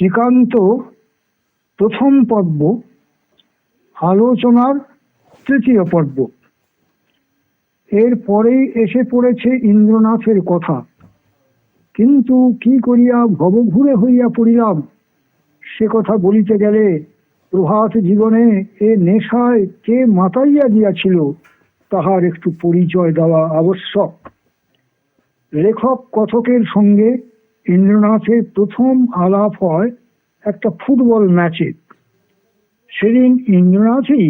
শ্রীকান্ত প্রথম পর্ব, আলোচনার তৃতীয় পর্ব। এর পরেই এসে পড়েছে ইন্দ্রনাথের কথা। কিন্তু কি করিয়া ভবঘুরে হইয়া পড়িলাম? সে কথা বলিতে গেলে প্রভাত জীবনে এ নেশায় কে মাতাইয়া দিয়াছিল, তাহার একটু পরিচয় দেওয়া আবশ্যক। লেখক কথকের সঙ্গে ইন্দ্রনাথের প্রথম আলাপ হয় একটা ফুটবল ম্যাচে। সেদিন ইন্দ্রনাথই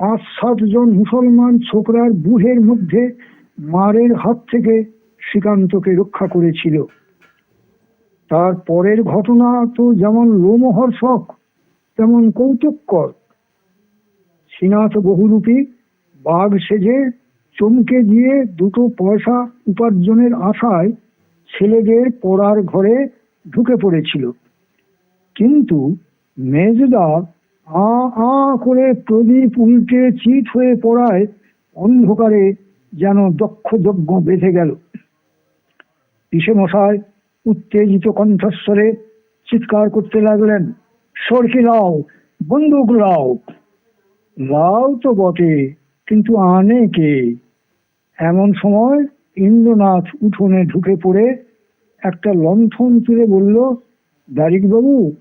পাঁচ সাতজন মুসলমান ছোকরার বুহের মধ্যে মারের হাত থেকে শ্রীকান্তকে রক্ষা করেছিল। তার পরের ঘটনা তো যেমন লোমহর্ষক, তেমন কৌতুককর। শ্রীনাথ বহুরূপী বাঘ সেজে চমকে দিয়ে দুটো পয়সা উপার্জনের আশায় ছেলেদের পড়ার ঘরে ঢুকে পড়েছিল। কিন্তু মেজদা আ আ করে প্রদীপ উল্টে চিত হয়ে পড়ায় অন্ধকারে যেন দক্ষ যজ্ঞ বেঁধে গেল। পিসে মশাই উত্তেজিত কণ্ঠস্বরে চিৎকার করতে লাগলেন, সরকি লাও বন্দুক লাও লাও তো বটে, কিন্তু আনে কে? এমন সময় ইন্দ্রনাথ উঠোনে ঢুকে পড়ে একটা লণ্ঠন তুলে বলল দারিক বাবু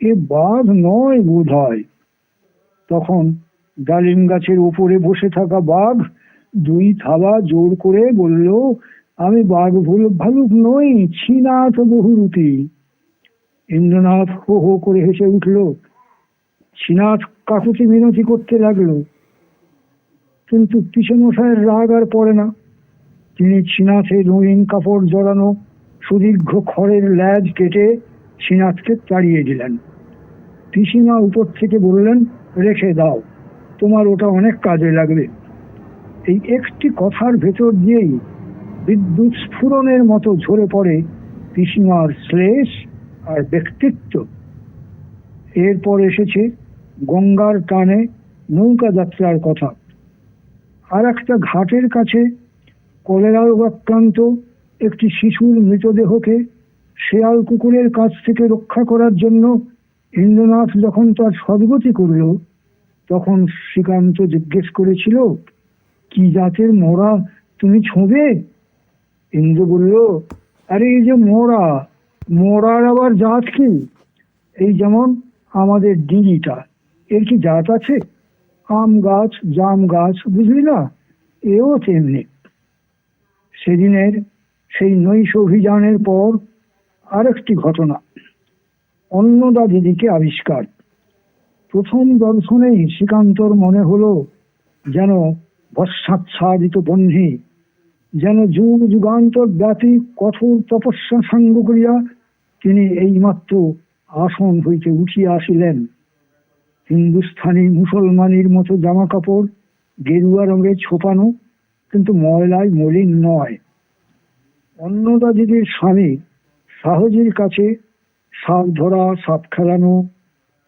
এ বাঘ নয় বোধ হয়। তখন ডালিম গাছের উপরে বসে থাকা বাঘ দুই থাবা জোর করে বলল, আমি বাঘ ভুল ভালুক নই, ছিনাথ বহুরূপী। ইন্দ্রনাথ হো হো করে হেসে উঠল, ছিনাথ কাকুতি মিনতি করতে লাগল। কিন্তু মশাইয়ের রাগ আর পড়ে না। তিনি শ্রীনাথে রঙিন কাপড় জড়ানো সুদীর্ঘ খড়ের ল্যাজ কেটে শ্রীনাথকে তাড়িয়ে দিলেন। পিসিমা উপর থেকে বললেন, রেখে দাও, তোমার ওটা অনেক কাজে লাগবে। এই একটি কথার ভেতর দিয়েই বিদ্যুৎ স্ফুরণের মতো ঝরে পড়ে পিসিমার শ্লেষ আর ব্যক্তিত্ব। এরপর এসেছে গঙ্গার টানে নৌকা যাত্রার কথা। আর একটা ঘাটের কাছে কলেরা রোগাক্রান্ত একটি শিশুর মৃতদেহকে শেয়াল কুকুরের কাছ থেকে রক্ষা করার জন্য ইন্দ্রনাথ যখন তার সদ্গতি করল, তখন শ্রীকান্ত জিজ্ঞেস করেছিল, কি জাতের মোড়া তুমি ছোঁবে? ইন্দ্র বলল, আরে, এই যে মোড়া মোড়ার আবার জাত কি? এই যেমন আমাদের ডিঙিটা, এর কি জাত আছে? আম গাছ, জাম গাছ, বুঝলি না? এও তেমনি। সেদিনের সেই নৈশ অভিযানের পর আরেকটি ঘটনা, অন্নদা দিদিকে আবিষ্কার। প্রথম দর্শনেই শ্রীকান্তর মনে হলো যেন বর্ষাচ্ছাদিত বহ্নি যেন যুগ যুগান্তর ব্যাপী কঠোর তপস্যা সাঙ্গ করিয়া তিনি এইমাত্র আসন হইতে উঠিয়া আসিলেন। হিন্দুস্থানি মুসলমানির মতো জামা কাপড় গেরুয়া রঙে ছোপানো কিন্তু ময়লায় মলিন নয়। অন্নদা দিদির স্বামী সাহজির কাছে সাপ ধরা, সাপ খেলানো,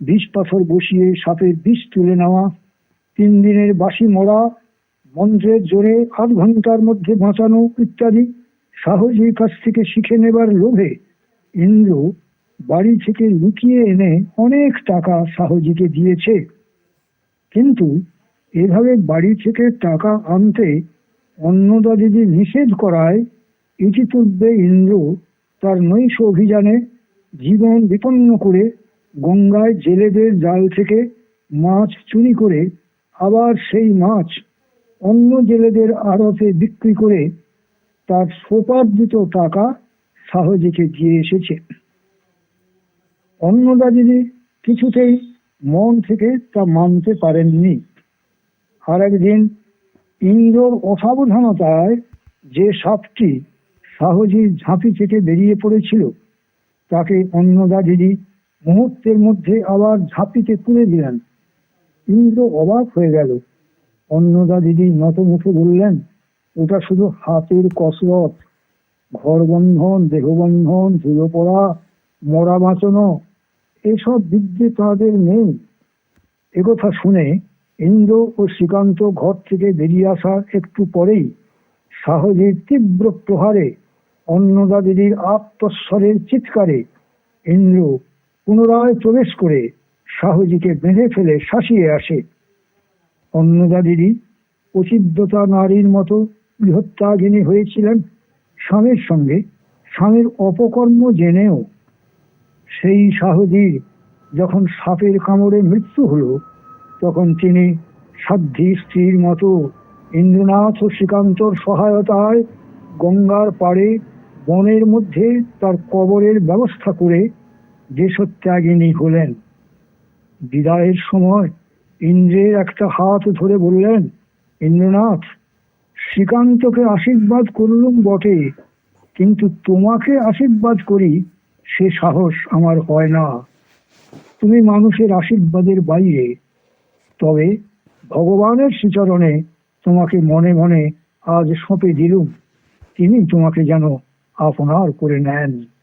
বিষ পাথর বসিয়ে সাপের বিষ তুলে নেওয়া, তিন দিনের বাসি মরা, মন্ত্রের জোরে আধ ঘণ্টার মধ্যে বাঁচানো ইত্যাদি সাহজির কাছ থেকে শিখে নেবার লোভে ইন্দ্র বাড়ি থেকে লুকিয়ে এনে অনেক টাকা সাহজিকে দিয়েছে। কিন্তু এভাবে বাড়ি থেকে টাকা আনতে অন্নদা দিদি নিষেধ করায় ইতিপূর্বে ইন্দ্র তার নৈশ অভিযানে জীবন বিপন্ন করে গঙ্গায় জেলেদের জাল থেকে মাছ চুরি করে আবার সেই মাছ অন্য জেলেদের আড়তে বিক্রি করে তার সোপার্জিত টাকা সাহজিকে দিয়ে এসেছে। অন্নদা দিদি কিছুতেই মন থেকে তা মানতে পারেননি, আর একদিন ইন্দ্রর অসাবধানতায় যে সাপটি সাহজির ঝাঁপি থেকে বেরিয়ে পড়েছিল, তাকে অন্নদা দিদি মুহূর্তের মধ্যে আবার ঝাঁপিতে তুলে দিলেন। ইন্দ্র অবাক হয়ে গেল। অন্নদা দিদি নত মুখে বললেন, ওটা শুধু হাতের কসরত। ঘর বন্ধন দেহবন্ধন ধুলো পড়া মরা বাঁচানো, এসব বিদ্যে তাদের নেই। একথা শুনে ইন্দ্র ও শ্রীকান্ত ঘর থেকে বেরিয়ে আসার একটু পরেই সাহজের তীব্র প্রহারে অন্নদা দিদির আত্মস্বরের চিৎকারে ইন্দ্র পুনরায় প্রবেশ করে শাহজিকে বেঁধে ফেলে শাসিয়ে আসে। অন্নদাদেবী প্রচিদ্ধতা নারীর মতো বৃহত্যাগিনী হয়েছিলেন স্বামীর সঙ্গে। স্বামীর অপকর্ম জেনেও সেই শাহজির যখন সাপের কামড়ে মৃত্যু হলো তখন তিনি সাধ্যী স্ত্রীর মতো ইন্দ্রনাথ ও শ্রীকান্তর সহায়তায় গঙ্গার পাড়ে বনের মধ্যে তার কবরের ব্যবস্থা করে দেশত্যাগিনী হলেন। বিদায়ের সময় ইন্দ্রের একটা হাত ধরে বললেন, ইন্দ্রনাথ, শ্রীকান্তকে আশীর্বাদ করলুম বটে, কিন্তু তোমাকে আশীর্বাদ করি সে সাহস আমার হয় না। তুমি মানুষের আশীর্বাদের বাইরে তবে ভগবানের শ্রীচরণে তোমাকে মনে মনে আজ সঁপে দিলুম। তিনি তোমাকে যেন আপনার করে নেন।